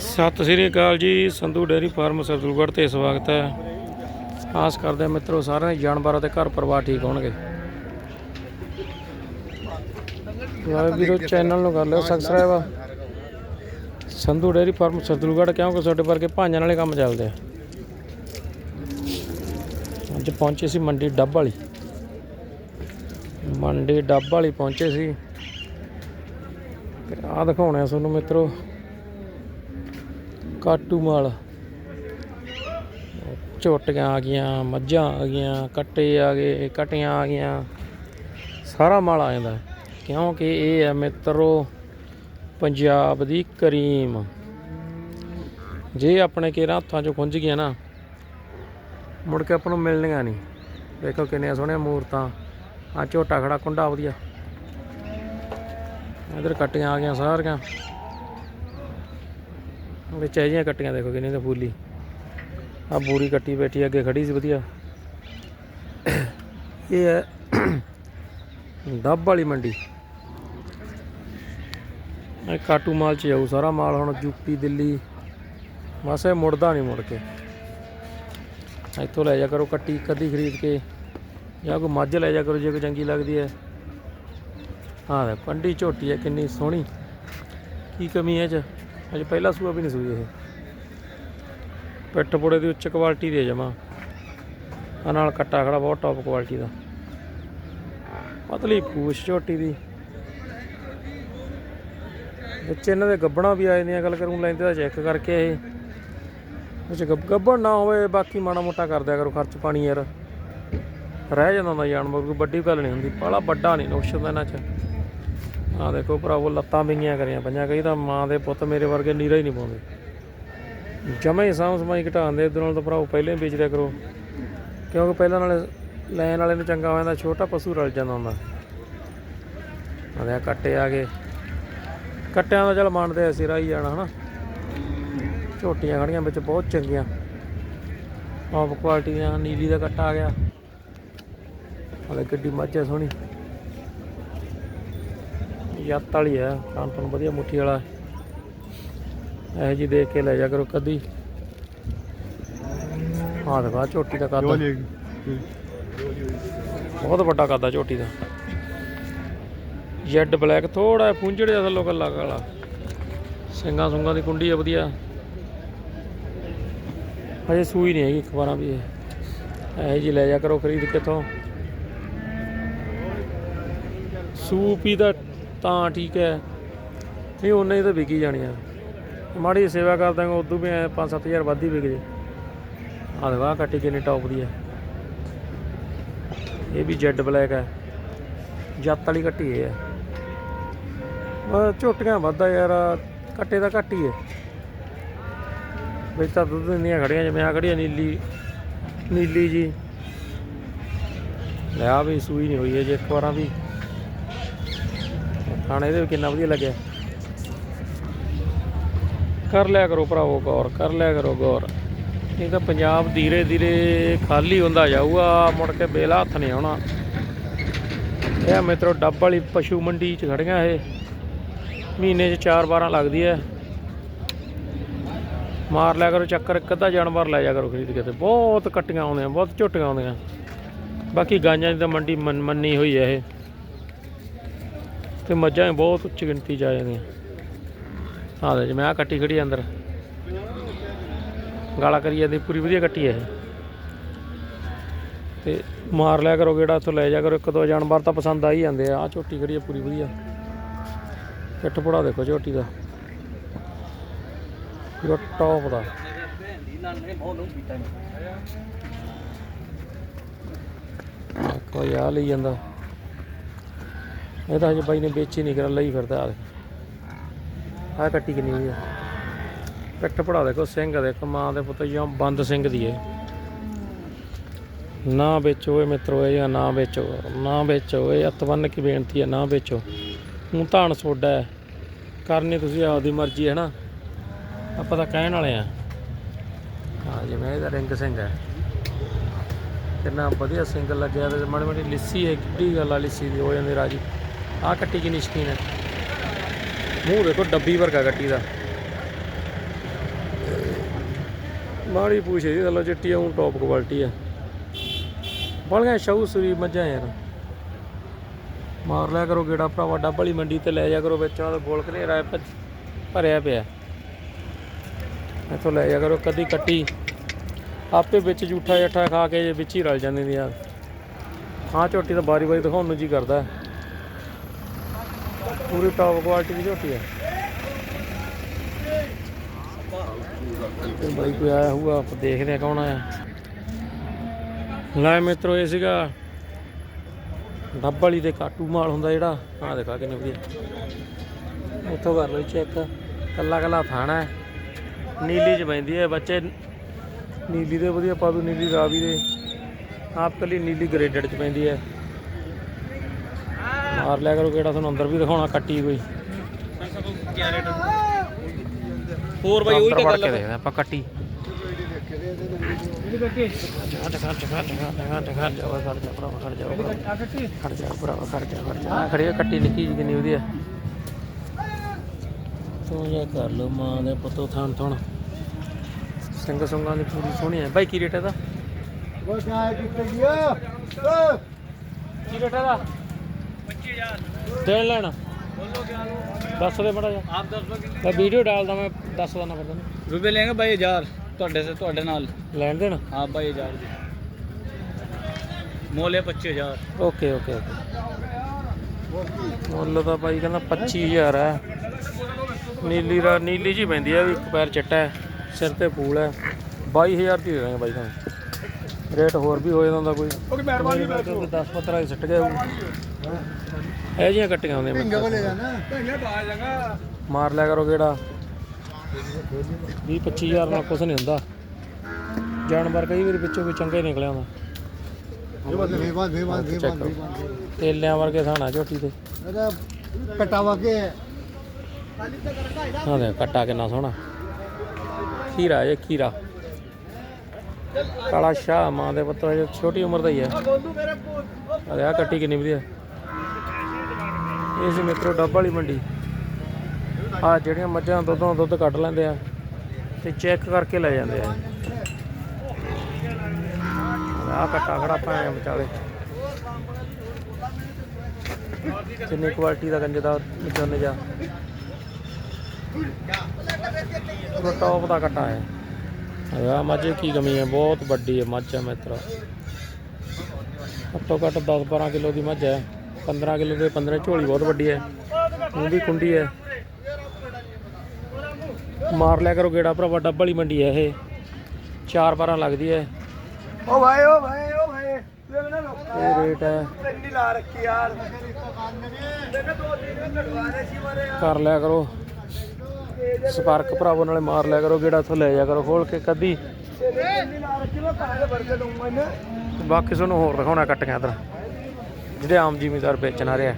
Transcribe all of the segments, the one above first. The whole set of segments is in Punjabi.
ਸਤਿ ਸ੍ਰੀ ਅਕਾਲ ਜੀ, ਸੰਧੂ ਡੇਅਰੀ ਫਾਰਮ ਸਰਦੂਲਗੜ੍ਹ ਤੇ ਸਵਾਗਤ ਹੈ। ਆਸ ਕਰਦੇ ਹਾਂ ਮਿੱਤਰੋ ਸਾਰਿਆਂ ਦੇ ਜਾਨਵਰਾਂ ਤੇ ਘਰ ਪਰਿਵਾਰ ਠੀਕ ਹੋਣਗੇ। ਵਾਹ ਵੀਰੋ ਚੈਨਲ ਨੂੰ ਕਰ ਲਿਓ subscribe Sandhu dairy farm Sardulgarh, ਕਿਉਂਕਿ ਤੁਹਾਡੇ ਵਰਗੇ ਭਾਂਜਾਂ ਵਾਲੇ ਕੰਮ ਚੱਲਦੇ ਆ। ਅੱਜ ਪਹੁੰਚੇ ਸੀ ਮੰਡੀ ਡੱਬ ਵਾਲੀ। ਮੰਡੀ ਡੱਬ ਵਾਲੀ ਪਹੁੰਚੇ ਸੀ। ਤੇ ਆਹ ਦਿਖਾਉਣੇ ਆ ਤੁਹਾਨੂੰ ਮਿੱਤਰੋ। ਕਾਟੂ ਮਾਲ। ਝੋਟੀਆਂ ਆ ਗਈਆਂ, ਮੱਝਾਂ ਆ ਗਈਆਂ, ਕੱਟੇ ਆ ਗਏ, ਕਟੀਆਂ ਆ ਗਈਆਂ। ਸਾਰਾ ਮਾਲ ਆ ਜਾਂਦਾ। ਕਿਉਂਕਿ ਇਹ ਹੈ ਮਿੱਤਰੋ, ਪੰਜਾਬ ਦੀ ਕਰੀਮ। ਜੇ ਆਪਣੇ ਕੇਰਾਂ ਹੱਥਾਂ 'ਚੋਂ ਖੁੰਝ ਗਿਆ ਨਾ, ਮੁੜ ਕੇ ਆਪਾਂ ਨੂੰ ਮਿਲਣੀਆਂ ਨਹੀਂ। ਦੇਖੋ ਕਿੰਨੀਆਂ ਸੋਹਣੀਆਂ ਮੂਰਤਾਂ। ਆ ਝੋਟਾ ਖੜਾ, ਕੁੰਡਾ ਵਧੀਆ। ਇਧਰ ਕੱਟੀਆਂ ਆ ਗਈਆਂ ਸਾਰੀਆਂ। ਵਿੱਚ ਇਹ ਜਿਹੀਆਂ ਕੱਟੀਆਂ ਦੇਖੋ ਕਿੰਨੀ ਤਾਂ ਫੂਲੀ। ਆ ਬੂਰੀ ਕੱਟੀ ਬੈਠੀ ਅੱਗੇ ਖੜੀ ਸੀ ਵਧੀਆ। ਇਹ ਹੈ ਡੱਬ ਵਾਲੀ ਮੰਡੀ। ਇਹ ਕਾਟੂ ਮਾਲ ਚ ਜਾਊ ਸਾਰਾ ਮਾਲ ਹੁਣ ਯੂਪੀ ਦਿੱਲੀ। ਬਸ ਇਹ ਮੁੜਦਾ ਨਹੀਂ ਮੁੜ ਕੇ। ਇੱਥੋਂ ਲੈ ਜਾ ਕਰੋ ਕੱਟੀ, ਕਦੀ ਖਰੀਦ ਕੇ। ਜਾਂ ਕੋਈ ਮੱਝ ਲੈ ਜਾ ਕਰੋ, ਜੇ ਕੋਈ ਚੰਗੀ ਲੱਗਦੀ ਹੈ। ਹਾਂ ਦੇ ਝੋਟੀ ਹੈ ਕਿੰਨੀ ਸੋਹਣੀ। ਕੀ ਕਮੀ ਹੈ ਚ? ਅਜੇ ਪਹਿਲਾ ਸੂਆ ਵੀ ਨਹੀਂ ਸੂਈ ਇਹ। ਪਿੱਠ ਪੁੜੇ ਦੀ ਉੱਚ ਕੁਆਲਿਟੀ ਦੇ ਜਮਾ। ਆ ਨਾਲ ਕੱਟਾ ਖੜਾ ਬਹੁਤ ਟੌਪ ਕੁਆਲਿਟੀ ਦਾ। ਪਤਲੀ ਪੂਛ ਝੋਟੀ ਦੀ। ਵਿੱਚ ਇਹਨਾਂ ਦੇ ਗੱਬਣਾ ਵੀ ਆਏ ਜਾਂਦੀਆਂ, ਗੱਲ ਕਰੂੰ ਲੈਂਦੇ ਦਾ ਚੈੱਕ ਕਰਕੇ ਇਹ। ਵਿੱਚ ਗੱਬਣ ਨਾ ਹੋਵੇ, ਬਾਕੀ ਮਾੜਾ ਮੋਟਾ ਕਰ ਦਿਆ ਕਰੋ, ਖਰਚ ਪਾਣੀ ਯਾਰ। ਰਹਿ ਜਾਂਦਾ ਹੁੰਦਾ ਜਾਨਵਰ, ਕੋਈ ਵੱਡੀ ਗੱਲ ਨਹੀਂ ਹੁੰਦੀ ਬਾਹਲਾ ਵੱਡਾ ਨਹੀਂ, ਨੁਕਸ਼ ਹੁੰਦਾ ਇਹਨਾਂ 'ਚ। ਆ ਦੇਖੋ ਭਰਾਵੋ ਲੱਤਾਂ ਵਿੰਗੀਆਂ ਕਰੀਆਂ, ਪੰਜਾਂ, ਕਈ ਤਾਂ ਮਾਂ ਦੇ ਪੁੱਤ ਮੇਰੇ ਵਰਗੇ ਨੀਰਾ ਹੀ ਨਹੀਂ ਪਾਉਂਦੇ। ਜਮੇ ਹੀ ਸਾਂਭ ਸਮਾਈ ਘਟਾਉਂਦੇ ਇਧਰ ਨਾਲ ਤਾਂ ਭਰਾਵੋ ਪਹਿਲਾਂ ਹੀ ਵੇਚ ਦਿਆ ਕਰੋ। ਕਿਉਂਕਿ ਪਹਿਲਾਂ ਨਾਲੇ ਲੈਣ ਵਾਲੇ ਨੂੰ ਚੰਗਾ ਹੋ ਜਾਂਦਾ ਛੋਟਾ ਪਸ਼ੂ ਰਲ ਜਾਂਦਾ ਹੁੰਦਾ। ਆਦੇ ਆ ਕੱਟੇ ਆ ਗਏ। ਕੱਟਿਆਂ ਦਾ ਚਲ ਮੰਨਦੇ ਆ, ਸਿਰਾ ਹੀ ਜਾਣਾ, ਹਨਾ? ਝੋਟੀਆਂ ਖੜੀਆਂ ਵਿੱਚ ਬਹੁਤ ਚੰਗੀਆਂ। ਟੌਪ ਕੁਆਲਿਟੀ ਦੀਆਂ, ਨੀਲੀ ਦਾ ਕੱਟਾ ਆ ਗਿਆ। ਹਲੇ ਗੱਡੀ ਮੱਝ ਹੈ ਸੋਹਣੀ। ਯੱਤ ਵਾਲੀ ਹੈ ਤੋਂ ਵਧੀਆ ਮੁੱਠੀ ਵਾਲਾ ਇਹ ਜੀ ਦੇਖ ਕੇ ਲੈ ਜਾ ਕਰੋ ਕਦੀ। ਹਾਂ ਦਿਖਾ ਝੋਟੀ ਦਾ ਕੱਦ। ਬਹੁਤ ਵੱਡਾ ਕੱਦ ਆ ਝੋਟੀ ਦਾ। ਜੈਡ ਬਲੈਕ ਥੋੜਾ ਜਿਹਾ ਥੱਲੋਂ ਕੱਲਾ ਕਾਲਾ। ਸਿੰਘਾਂ ਸੁੰਗਾਂ ਦੀ ਕੁੰਡੀ ਆ ਵਧੀਆ। ਹਜੇ ਸੂਈ ਨਹੀਂ ਹੈਗੀ ਇੱਕ ਵਾਰਾਂ ਵੀ ਇਹ। ਜੀ ਲੈ ਜਾ ਕਰੋ ਖਰੀਦ ਕੇ ਤੋਂ ਸੂਪੀ ਦਾ ਤਾਂ ਠੀਕ ਹੈ। ਨਹੀਂ, ਉਹਨੇ ਹੀ ਤਾਂ ਵਿਕੀ ਜਾਣੀਆਂ ਮਾੜੀ ਸੇਵਾ ਕਰ ਦਾਂਗੇ ਉਦੋਂ ਵੀ 5-7000 ਵੱਧ ਹੀ ਵਿਕ ਜੇ। ਆਹ ਦੇਖੋ, ਆਹ ਕੱਟੀ ਕਿੰਨੀ ਟੌਪ ਦੀ ਹੈ ਇਹ ਵੀ ਜੈਡ ਬਲੈਕ ਹੈ ਜੱਤ ਵਾਲੀ ਕੱਟੀ ਇਹ ਹੈ ਬਸ ਝੋਟੀਆਂ ਵੱਧਦਾ ਯਾਰ, ਕੱਟੇ ਦਾ ਘੱਟ ਹੀ ਹੈ ਵਿੱਚ ਤਾਂ ਦੁੱਧ ਦਿੰਦੀਆਂ ਖੜੀਆਂ, ਜਿਵੇਂ ਆ ਖੜੀਆਂ ਨੀਲੀ ਨੀਲੀ ਜੀ। ਲੈ ਆ ਵੀ ਸੂਈ ਨਹੀਂ ਹੋਈ ਹੈ ਜੇ ਇੱਕ ਵਾਰਾਂ ਵੀ ਖਾਣੇ ਇਹਦੇ ਵੀ ਕਿੰਨਾ ਵਧੀਆ ਲੱਗਿਆ। ਕਰ ਲਿਆ ਕਰੋ ਭਰਾਵੋ ਗੌਰ, ਕਰ ਲਿਆ ਕਰੋ ਗੌਰ। ਨਹੀਂ ਤਾਂ ਪੰਜਾਬ ਧੀਰੇ ਧੀਰੇ ਖਾਲੀ ਹੁੰਦਾ ਜਾਊਗਾ, ਮੁੜ ਕੇ ਬੇਲਾ ਹੱਥ ਨਹੀਂ ਆਉਣਾ। ਇਹ ਆ ਮਿੱਤਰੋ, ਡੱਬ ਵਾਲੀ ਪਸ਼ੂ ਮੰਡੀ 'ਚ ਖੜੀਆਂ ਇਹ। ਮਹੀਨੇ 'ਚ ਚਾਰ ਵਾਰਾਂ ਲੱਗਦੀ ਹੈ। ਮਾਰ ਲਿਆ ਕਰੋ ਚੱਕਰ, ਇੱਕ ਅੱਧਾ ਜਾਨਵਰ ਲੈ ਜਾ ਕਰੋ ਖਰੀਦ ਕੇ ਤੇ ਬਹੁਤ ਕੱਟੀਆਂ ਆਉਂਦੀਆਂ, ਬਹੁਤ ਝੋਟੀਆਂ ਆਉਂਦੀਆਂ। ਬਾਕੀ ਗਾਂਜਾਂ ਦੀ ਤਾਂ ਮੰਡੀ ਮੰਨ- ਮੰਨੀ ਹੋਈ ਹੈ ਇਹ। ਤੇ ਮੱਝਾਂ ਬਹੁਤ ਉੱਚ ਗਿਣਤੀ 'ਚ ਆ ਜਾਂਦੀਆਂ। ਆ ਦੇ ਜਿਵੇਂ ਆ ਕੱਟੀ ਖੜੀ ਅੰਦਰ। ਗਾਲਾ ਕਰੀ ਜਾਂਦੀ, ਪੂਰੀ ਵਧੀਆ ਕੱਟੀ ਹੈ ਇਹ। ਤੇ ਮਾਰ ਲਿਆ ਕਰੋ ਗੇੜਾ, ਉੱਥੋਂ ਲੈ ਜਾ ਕਰੋ। ਇੱਕ ਦੋ ਜਾਨਵਰ ਤਾਂ ਪਸੰਦ ਆ ਹੀ ਜਾਂਦੇ ਆ। ਆ ਝੋਟੀ ਖੜੀ ਹੈ ਪੂਰੀ ਵਧੀਆ। ਪਿੱਠ ਪੜਾ ਦੇਖੋ ਝੋਟੀ ਦਾ। ਪੂਰਾ ਟੌਪ ਦਾ। ਕੋਈ ਆ ਲਈ ਜਾਂਦਾ। ਇਹ ਤਾਂ ਹਜੇ ਬਾਈ ਨੇ ਵੇਚੀ ਨਹੀਂ ਕਰ ਲਈ ਫਿਰਦਾ ਆ ਆ ਕੱਟੀ ਕਿੰਨੀ ਹੋਈ ਆ। ਪਿੱਠ ਪੜਾ ਦੇਖੋ, ਸਿੰਘ ਦੇਖੋ, ਮਾਂ ਦੇ ਪੁੱਤ ਜਾਂ ਬੰਦ ਸਿੰਘ ਦੀ ਹੈ ਨਾ ਵੇਚੋ ਇਹ ਮਿੱਤਰੋ, ਇਹ ਨਾ ਵੇਚੋ। ਨਾ ਵੇਚੋ, ਇਹ ਅਤਵੰਨ ਕੀ ਬੇਨਤੀ ਹੈ ਨਾ ਵੇਚੋ। ਹੁਣ ਧਾਨ ਸੋਡਾ ਹੈ। ਕਰਨੀ ਤੁਸੀਂ ਆਪਦੀ ਮਰਜ਼ੀ ਹੈ ਨਾ। ਆਪਾਂ ਤਾਂ ਕਹਿਣ ਵਾਲੇ ਆ। ਹਾਂ, ਜਿਵੇਂ ਇਹਦਾ ਰਿੰਗ ਸਿੰਘ ਹੈ। ਕਿੰਨਾ ਵਧੀਆ ਸਿੰਗਲ ਲੱਗਿਆ ਤੇ ਮਾੜੀ ਮਾੜੀ ਲਿੱਸੀ ਹੈ, ਕਿੱਡੀ ਗੱਲ ਆ, ਲਿੱਸੀ ਦੀ, ਹੋ ਜਾਂਦੀ ਰਾਜੀ। ਆਹ ਕੱਟੀ ਕਿੰਨੀ ਸ਼ਕੀਨ ਹੈ। ਮੂੰਹ ਦੇਖੋ, ਡੱਬੀ ਵਰਗਾ ਕੱਟੀ ਦਾ। ਮਾੜੀ ਪੂਛ ਇਹਦੀ ਥੱਲੇ ਚਿੱਟੀ ਆ ਟੌਪ ਕੁਆਲਿਟੀ ਆ। ਬੜੀਆਂ ਸ਼ਾਹੂ ਸੂਰੀ ਮੱਝਾਂ ਯਾਰ। ਮਾਰ ਲਿਆ ਕਰੋ ਗੇੜਾ ਭਰਾਵਾ ਡੱਬ ਵਾਲੀ ਮੰਡੀ ਤੇ ਲੈ ਜਾ ਕਰੋ, ਵਿੱਚ ਉਹਦਾ ਗੋਲ ਘਨੇਰਾ ਭ- ਭਰਿਆ ਪਿਆ। ਇੱਥੋਂ ਲੈ ਜਾ ਕਰੋ, ਕਦੀ ਕੱਟੀ। ਆਪੇ ਵਿੱਚ ਜੂਠਾ ਜੱਠਾ ਖਾ ਕੇ ਵਿੱਚ ਹੀ ਰਲ ਜਾਂਦੀ ਦੀ ਯਾਰ ਹਾਂ, ਝੋਟੀ ਤਾਂ ਬਾਰੀ ਬਾਰੀ ਦਿਖਾਉਣ ਨੂੰ ਜੀ ਕਰਦਾ। ਹੈ। ਪੂਰੀ ਟੌਪ ਕੁਆਲਿਟੀ ਦੀ ਝੋਟੀ ਹੈ ਤੇ ਬਾਈ ਕੋਈ ਆਇਆ ਹੋਊਗਾ, ਆਪਾਂ ਦੇਖਦੇ ਆ ਕੌਣ ਆਇਆ। ਲੈ ਮਿੱਤਰੋ, ਇਹ ਸੀਗਾ ਡੱਬ ਵਾਲੀ ਦੇ ਕਾਟੂ ਮਾਲ ਹੁੰਦਾ ਜਿਹੜਾ, ਆਹ ਦੇਖਾ ਕਿੰਨੇ ਵਧੀਆ। ਉੱਥੋਂ ਕਰ ਲਓ ਚੈੱਕ ਕੱਲਾ ਕੱਲਾ ਥਾਣਾ ਹੈ। ਨੀਲੀ ਚ ਪੈਂਦੀ ਹੈ, ਬੱਚੇ ਨੀਲੀ ਦੇ ਵਧੀਆ ਪਾ ਦੂ, ਨੀਲੀ ਰਾਵੀ ਦੇ। ਆਪ ਕੱਲੀ ਨੀਲੀ ਗ੍ਰੇਡਡ ਚ ਪੈਂਦੀ ਹੈ। ਮਾਰ ਲਿਆ ਕਰੋ ਕਿਹੜਾ ਤੁਹਾਨੂੰ ਅੰਦਰ ਵੀ ਦਿਖਾਉਣਾ ਕੱਟੀ ਕੋਈ। ਹੋਰ ਬਾਈ ਉਹੀ ਤਾਂ ਗੱਲ ਆਪਾਂ ਕੱਟੀ ਖੜ ਖੜ ਖੜ ਖੜ ਖੜ ਖੜ ਜਾਓ ਖੜ ਜਾ ਭਰਾਵਾ ਖੜ ਜਾਓ ਖੜ ਜਾ ਭਰਾਵਾ ਖੜ ਜਾ ਖੜ ਜਾ। ਆਹ ਖੜੀ ਆ ਕੱਟੀ ਨਿੱਕੀ ਜਿਹੀ ਕਿੰਨੀ ਵਧੀਆ ਤੂੰ ਜਾ ਕਰ ਲੋ ਮਾਂ ਦੇ ਪੁੱਤੋ ਥਣ ਥਣ। ਸਿੰਘ ਸੰਗਾਂ ਦੀ ਪੂਰੀ ਸੋਹਣੀ ਹੈ ਬਾਈ ਕੀ ਰੇਟ ਹੈ ਦਾ ਉਹ ਕਿਆ ਕਿੱਥੇ ਗਿਆ? ਕੀ ਰੇਟ ਹੈ ਦਾ 25000 ਦੇਣ ਲੈਣਾ। ਦੱਸ ਦੇ ਮੜਾ ਜਾ ਆਪ ਦੱਸ ਦੋ ਕਿੰਨੇ ਮੈਂ ਵੀਡੀਓ ਡਾਲਦਾ ਮੈਂ ਦੱਸ ਦਿੰਦਾ ਫਿਰ ਤੈਨੂੰ। ਰੁਪਏ ਲੈਂਗੇ ਬਾਈ 1000 ਤੁਹਾਡੇ ਸੇ ਤੁਹਾਡੇ ਨਾਲ। ਲੈਣ ਦੇਣ? ਹਾਂ ਬਾਈ 1000 ਦੀ। ਮੋਲੇ 25000 ਓਕੇ ਓਕੇ ਓਕੇ। ਮੁੱਲ ਤਾਂ ਭਾਈ ਕਹਿੰਦਾ 25000 ਹੈ। ਨੀਲੀ ਰਾ ਨੀਲੀ ਜੀ ਪੈਂਦੀ ਹੈ ਵੀ ਇੱਕ ਪੈਰ ਚਿੱਟਾ ਹੈ ਸਿਰ ਤੇ ਫੂਲ ਹੈ। 22000 ਦੀ ਦੇ ਦਾਂਗੇ ਬਾਈ ਤੁਹਾਨੂੰ। ਰੇਟ ਹੋਰ ਵੀ ਹੋ ਜਾਂਦਾ ਕੋਈ। ਓਕੇ ਮਿਹਰਬਾਨੀ 10 15 ਹੀ ਸਿੱਟ ਗਿਆ ਇਹ ਜੀਆਂ ਕੱਟੀਆਂ ਹੁੰਦੀਆਂ ਮੇਰੇ ਕੋਲ। ਜਾਣਾ ਭੰਗੇ ਪਾ ਜਾਗਾ ਮਾਰ ਲਿਆ ਕਰੋ ਕਿਹੜਾ 20 25000 ਨਾਲ ਕੁਝ ਨਹੀਂ ਹੁੰਦਾ। ਜਾਨਵਰ ਕਈ ਵਾਰੀ ਵਿੱਚੋਂ ਕੋਈ ਚੰਗਾ ਨਿਕਲਿਆ ਹੁੰਦਾ। ਤੇਲਿਆਂ ਵਰਗੇ ਥਾਣਾ ਝੋਟੀ ਤੇ। ਇਹਦਾ ਹਾਂ ਦੇ ਕੱਟਾ ਕਿੰਨਾ ਸੋਹਣਾ। ਖੀਰਾ ਇਹ ਖੀਰਾ। ਕਾਲਾ ਸ਼ਾਹ ਮਾਂ ਦੇ ਪੁੱਤਰ ਛੋਟੀ ਉਮਰ ਦਾ ਹੀ ਹੈ। ਅਰੇ ਆ ਕੱਟੀ ਕਿੰਨੀ ਵਧੀਆ। ਇਹ ਸੀ ਮਿੱਤਰੋ ਡੱਬ ਵਾਲੀ ਮੰਡੀ। ਆ ਜਿਹੜੀਆਂ ਮੱਝਾਂ ਦੁੱਧੋਂ ਦੁੱਧ ਕੱਢ ਲੈਂਦੇ ਆ ਤੇ ਚੈੱਕ ਕਰਕੇ ਲੈ ਜਾਂਦੇ ਆ। ਆ ਕੱਟਾ ਖੜਾ ਪਾਇਆ ਵਿਚਾਲੇ। ਕਿੰਨੀ ਕੁਆਲਿਟੀ ਦਾ ਗੰਜ ਦਾ ਚੰਨ ਜਾ ਪੂਰਾ ਟੌਪ ਦਾ ਕੱਟਾ ਹੈ। ਆ ਮੱਝ ਕੀ ਕਮੀ ਹੈ? ਬਹੁਤ ਵੱਡੀ ਹੈ ਮੱਝ ਹੈ ਮਿੱਤਰ। ਘੱਟੋ ਘੱਟ 10 12 ਕਿਲੋ ਦੀ ਮੱਝ ਹੈ। 15 ਕਿਲੋ ਦੇ 15 ਝੋਲੀ ਬਹੁਤ ਵੱਡੀ ਹੈ। ਉਹ ਵੀ ਕੁੰਡੀ ਹੈ। ਮਾਰ ਲਿਆ ਕਰੋ ਗੇੜਾ ਭਰਾਵਾ ਡੱਬ ਵਾਲੀ ਮੰਡੀ ਹੈ ਇਹ। ਚਾਰ ਬਾਰਾਂ ਲੱਗਦੀ ਹੈ। ਓ ਭਾਈ ਓ ਭਾਈ ਓ ਭਾਈ ਇਹ ਰੇਟ ਹੈ। ਕੰਨੀ ਲਾ ਰੱਖੀ ਯਾਰ। ਕਰ ਲਿਆ ਕਰੋ। ਸਪਾਰਕ ਭਰਾਵੋ ਨਾਲੇ ਮਾਰ ਲਿਆ ਕਰੋ ਗੇੜਾ ਇੱਥੋਂ ਲੈ ਜਾ ਕਰੋ ਖੋਲ ਕੇ ਕਦੀ ਬਾਕੀ ਤੁਹਾਨੂੰ ਹੋਰ ਦਿਖਾਉਣਾ ਕੱਟੀਆਂ ਇਧਰ। ਜਿਹੜੇ ਆਮ ਜ਼ਿਮੀਦਾਰ ਵੇਚਣ ਆ ਰਿਹਾ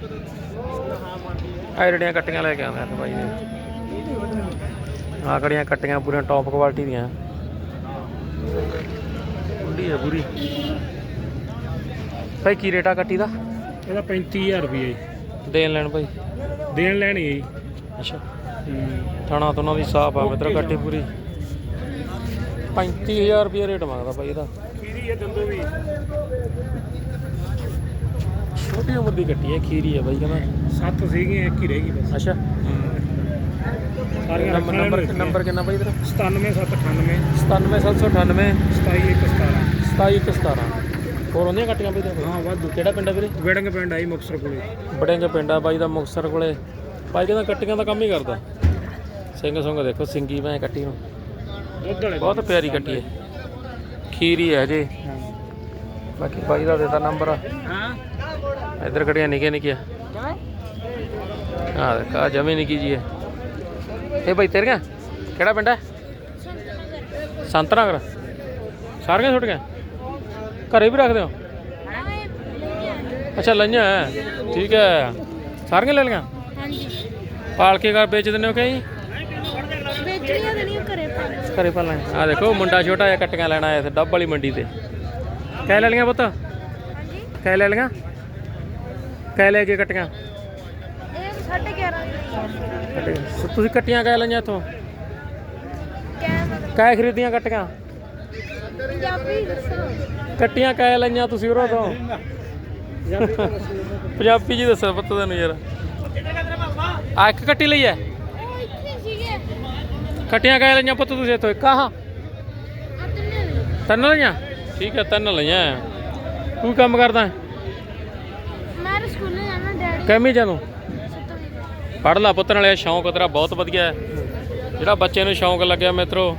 ਆ। ਜਿਹੜੀਆਂ ਕੱਟੀਆਂ ਲੈ ਕੇ ਆਉਂਦਾ ਇੱਥੇ ਬਾਈ ਨੇ। ਆ ਕੜੀਆਂ ਕੱਟੀਆਂ ਪੂਰੀਆਂ ਟੌਪ ਕੁਆਲਿਟੀ ਦੀਆਂ। ਕੁੰਡੀ ਹੈ ਪੂਰੀ। ਭਾਈ ਕੀ ਰੇਟ ਆ ਕੱਟੀ ਦਾ? ਇਹਦਾ 35000 ਰੁਪਏ ਦੇਣ ਲੈਣ ਭਾਈ ਦੇਣ ਲੈਣੀ ਹੈ ਅੱਛਾ। ਥਾਣਾ ਤੋਂ ਦੀ ਸਾਫ਼ ਆ ਮਿੱਤਰ ਕੱਟੀ ਪੂਰੀ। 35000 ਰੁਪਏ ਰੇਟ ਮੰਗਦਾ ਭਾਈ ਇਹਦਾ। ਖੀਰੀ ਹੈ ਦੰਦੋ ਵੀ। ਛੋਟੀ ਉਮਰ ਦੀ ਕੱਟੀ ਹੈ ਖੀਰੀ ਹੈ ਬਾਈ ਕਹਿੰਦਾ। ਸੱਤ ਸੀਗੀਆਂ ਇੱਕ ਹੀ ਰਹਿ ਗਈ ਬਸ। ਅੱਛਾ। ਸਾਰੀਆਂ ਨੰਬਰ ਨੰਬਰ ਨੰਬਰ ਕਿੰਨਾ ਬਾਈ ਤੇਰਾ? 97798 97798 27117 27117 ਹੋਰ ਉਹਦੀਆਂ ਕੱਟੀਆਂ ਬਈ ਤੇ ਹਾਂ ਵਾਧੂ। ਕਿਹੜਾ ਪਿੰਡ ਆ ਵੀਰੇ? ਵੇੜੰਗ ਪਿੰਡ ਆਈ ਮੁਕਸਰ ਕੋਲੇ। ਕੇ ਪਿੰਡ ਆ ਬਾਈ ਦਾ ਮੁਕਤਸਰ ਕੋਲੇ। ਬਾਈ ਕਹਿੰਦਾ ਕੱਟੀਆਂ ਦਾ ਕੰਮ ਹੀ ਕਰਦਾ। ਸਿੰਘ ਸੁੰਗ ਦੇਖੋ ਸਿੰਗੀ ਮੈਂ ਕੱਟੀ ਨੂੰ। ਬਹੁਤ ਪਿਆਰੀ ਕੱਟੀ ਹੈ। ਖੀਰੀ ਹੈ ਜੇ ਬਾਕੀ ਬਾਈ ਦਾ ਦਿੱਤਾ ਨੰਬਰ। ਹਾਂ। ਇੱਧਰ ਖੜੀਆਂ ਨਿੱਕੀਆਂ ਨਿੱਕੀਆਂ। ਹਾਂ ਕਾ ਜਮੀ ਨਿੱਕੀ ਜੀ ਹੈ। ਇਹ ਬਾਈ ਤੇਰੀਆਂ? ਕਿਹੜਾ ਪਿੰਡ ਹੈ? ਸੰਤਨਗਰ। ਸਾਰੀਆਂ ਛੁੱਟ ਗਈਆਂ ਘਰੇ ਵੀ ਰੱਖਦੇ ਹੋ? ਅੱਛਾ ਲਈਆਂ ਠੀਕ ਹੈ। ਸਾਰੀਆਂ ਲੈ ਲਈਆਂ? ਹਾਂਜੀ। ਪਾਲ ਕੇ ਘਰ ਵੇਚ ਦਿੰਦੇ ਹੋ ਕਿ ਜੀ ਵੇਚਣੀਆਂ ਨਹੀਂ ਘਰੇ ਪਾਣੀ ਘਰੇ ਪਾਲਣਾ। ਆ ਦੇਖੋ ਮੁੰਡਾ ਛੋਟਾ ਜਿਹਾ ਕੱਟੀਆਂ ਲੈਣ ਆਇਆ ਇੱਥੇ ਡੱਬ ਵਾਲੀ ਮੰਡੀ ਤੇ। ਕਹਿ ਲੈ ਲਈਆਂ ਪੁੱਤ? ਹਾਂਜੀ। ਕਹਿ ਲੈ ਲਈਆਂ? ਕਹਿ ਲੈ ਕੇ ਕੱਟੀਆਂ? ਇਹ 11.5 ਕੱਟੀਆਂ। ਤੁਸੀਂ ਕੱਟੀਆਂ ਕਹਿ ਲਈਆਂ ਇੱਥੋਂ? ਮਤਲਬ ਕਾਹ ਖਰੀਦੀਆਂ ਕੱਟੀਆਂ? ਪੰਜਾਬੀ ਦੱਸੋ। ਕੱਟੀਆਂ ਕਾਇ ਲਈਆਂ ਤੁਸੀਂ ਉਰੋਂ ਤੋਂ? ਪੰਜਾਬੀ ਜੀ ਦੱਸੋ ਪੁੱਤ ਤੈਨੂੰ ਯਾਰ। ਆ ਇੱਕ ਕੱਟੀ ਲਈ ਐ? ਉਹ ਇੱਥੇ ਸੀਗੇ। ਕੱਟੀਆਂ ਕਾਇ ਲਈਆਂ ਪੁੱਤ ਤੁਸੀਂ ਇੱਥੋਂ ਕਾਹਾਂ ਆ ਤਿੰਨੇ ਨੇ ਤਿੰਨ ਲਈਆਂ? ਠੀਕ ਹੈ ਤਿੰਨ ਲਈਆਂ। ਤੂੰ ਕੰਮ ਕਰਦਾ? ਹੈ? ਮੈਂ ਸਕੂਲੇ ਜਾਣਾ ਡੈਡੀ ਕੈਮੀ ਸੱਤਵੀਂ ਪੜ ਲਾ ਪੁੱਤ ਨਾਲੇ ਇਹ ਸ਼ੌਂਕ ਤੇਰਾ ਬਹੁਤ ਵਧੀਆ ਹੈ। ਜਿਹੜਾ ਬੱਚੇ ਨੂੰ ਸ਼ੌਂਕ ਲੱਗਿਆ ਮਿੱਤਰੋ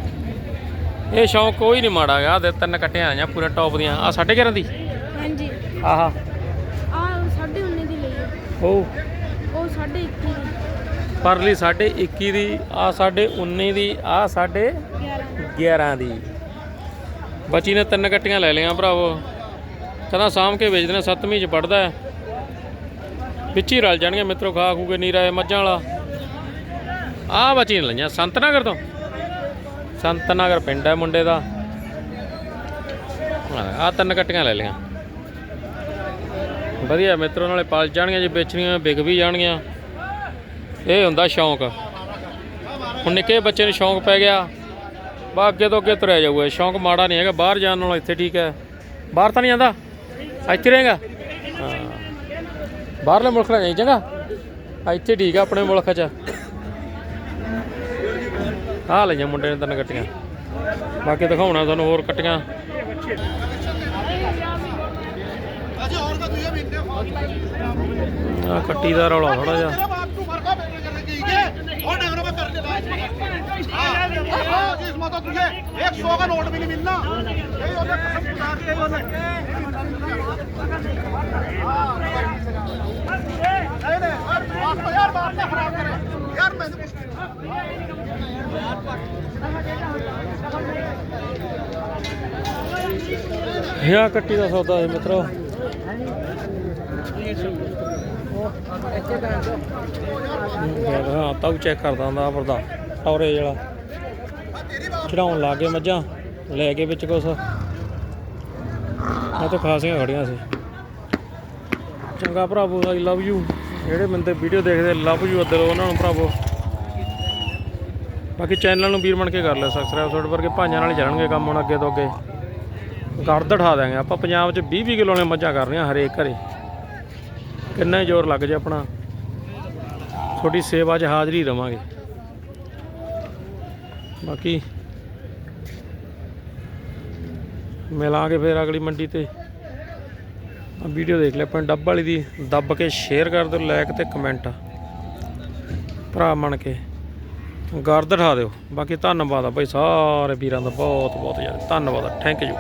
ਇਹ ਸ਼ੌਂਕ ਕੋਈ ਨਹੀਂ ਮਾੜਾ ਗਾ ਦੇ ਤਿੰਨ ਕੱਟੀਆਂ ਆਈਆਂ ਪੂਰੇ ਟੌਪ ਦੀਆਂ। ਆ ਸਾਢੇ ਗਿਆਰਾਂ ਦੀ? ਹਾਂਜੀ। ਆਹਾ। ਆ ਸਾਢੇ 19 ਦੀ ਲਈ ਆ। ਉਹ ਉਹ ਸਾਢੇ 21 ਦੀ। ਪਰਲੀ ਸਾਢੇ 21 ਦੀ ਆ ਸਾਢੇ 19 ਦੀ ਆ ਸਾਢੇ 11 11 ਦੀ। ਬੱਚੀ ਨੇ ਤਿੰਨ ਕੱਟੀਆਂ ਲੈ ਲਈਆਂ ਭਰਾਵੋ। ਕਹਿੰਦਾ ਸਾਂਭ ਕੇ ਵੇਚ ਦੇਣਾ ਸੱਤਵੀਂ ਚ ਪੜਦਾ ਹੈ। ਵਿੱਚ ਹੀ ਰਲ ਜਾਣਗੇ ਮਿੱਤਰੋ, ਖਾ ਖੂ ਕੇ ਨੀਰਾ ਇਹ ਮੱਝਾਂ ਵਾਲਾ। ਆ ਬੱਚੀ ਲਈਆਂ ਸੰਤ ਨਗਰ ਤੋਂ। ਸੰਤ ਨਗਰ ਪਿੰਡ ਹੈ ਮੁੰਡੇ ਦਾ। ਆ ਤਿੰਨ ਕੱਟੀਆਂ ਲੈ ਲਈਆਂ। ਵਧੀਆ ਮਿੱਤਰੋ, ਨਾਲੇ ਪਲ ਜਾਣਗੀਆਂ ਜੇ, ਵੇਚਣੀਆਂ, ਵਿਕ ਵੀ ਜਾਣਗੀਆਂ। ਇਹ ਹੁੰਦਾ ਸ਼ੌਂਕ। ਹੁਣ ਨਿੱਕੇ ਬੱਚੇ ਨੂੰ ਸ਼ੌਂਕ ਪੈ ਗਿਆ। ਬਾ ਅੱਗੇ ਤੋਂ ਅੱਗੇ ਤੁਰਿਆ ਜਾਊਗਾ ਸ਼ੌਂਕ ਮਾੜਾ ਨਹੀਂ ਹੈਗਾ, ਬਾਹਰ ਜਾਣ ਨਾਲੋਂ ਇੱਥੇ ਠੀਕ ਹੈ। ਬਾਹਰ ਤਾਂ ਨਹੀਂ ਜਾਂਦਾ? ਇੱਥੇ ਰਹੇਗਾ? ਬਾਹਰਲੇ ਮੁਲਕ ਨਾਲ ਨਹੀਂ ਚੰਗਾ ਆ ਇੱਥੇ ਠੀਕ ਆ ਆਪਣੇ ਮੁਲਕ 'ਚ ਆ ਲਈਆਂ ਮੁੰਡੇ ਨੇ ਤਿੰਨ ਕੱਟੀਆਂ ਬਾਕੀ ਦਿਖਾਉਣਾ ਤੁਹਾਨੂੰ ਹੋਰ ਕੱਟੀਆਂ ਆ ਕੱਟੀ ਦਾ ਰੌਲਾ ਥੋੜਾ ਜਿਹਾ इसमें तो तुझे एक सौ का नोट भी नहीं मिलना ਇਹ ਕੱਟੀ ਦਾ ਸੌਦਾ ਹੈ ਮਿੱਤਰੋ। ਹਾਂ ਤਾਉ ਚੈੱਕ ਕਰਦਾ ਹੁੰਦਾ ਪਰਦਾ ਟੌਰੇ ਜਿਹੜਾ ਚੜਾਉਣ ਲੱਗ ਗਏ ਮੱਝਾਂ, ਲੈ ਕੇ ਵਿੱਚ ਕੁਛ। ਆ ਤਾਂ ਖਾਸੀਆਂ ਖੜੀਆਂ ਸੀ। ਚੰਗਾ ਭਰਾਵੋ ਆਈ ਲਵ ਯੂ ਜਿਹੜੇ ਬੰਦੇ ਵੀਡੀਓ ਦੇਖਦੇ ਲਵ ਯੂ ਅੱਦਰ ਉਹਨਾਂ ਨੂੰ ਭਰਾਵੋ। ਬਾਕੀ ਚੈਨਲ ਨੂੰ ਵੀਰ ਬਣ ਕੇ ਕਰ ਲਿਆ ਸਬਸਕ੍ਰਾਈਬ ਤੁਹਾਡੇ ਵਰਗੇ ਭਾਈਆਂ ਨਾਲ ਹੀ ਚੱਲਣਗੇ ਕੰਮ ਹੁਣ ਅੱਗੇ ਤੋਂ ਅੱਗੇ। ਗੜਦ ਉਠਾ ਦਿਆਂਗੇ। ਆਪਾਂ ਪੰਜਾਬ 'ਚ 20 20 ਕਿਲੋ ਨੇ ਮੱਝਾਂ ਕਰ ਕਰਨੀਆਂ ਹਰੇਕ ਘਰੇ। ਕਿੰਨਾ ਜ਼ੋਰ ਲੱਗ ਜੇ ਆਪਣਾ। ਤੁਹਾਡੀ ਸੇਵਾ 'ਚ ਹਾਜ਼ਰੀ ਰਵਾਂਗੇ। ਬਾਕੀ ਮਿਲਾਂਗੇ ਫਿਰ ਅਗਲੀ ਮੰਡੀ ਤੇ। ਆ ਵੀਡੀਓ ਦੇਖ ਲਿਆ ਆਪਾਂ ਡੱਬ ਵਾਲੀ ਦੀ ਦੱਬ ਕੇ ਸ਼ੇਅਰ ਕਰ ਦਿਓ ਲਾਈਕ ਤੇ ਕਮੈਂਟ ਭਰਾ ਬਣ ਕੇ ਗਰਦ ਉਠਾ ਦਿਓ। ਬਾਕੀ ਧੰਨਵਾਦ ਆ ਭਾਈ, ਸਾਰੇ ਵੀਰਾਂ ਦਾ ਬਹੁਤ ਬਹੁਤ ਯਾਰ ਧੰਨਵਾਦ ਥੈਂਕ ਯੂ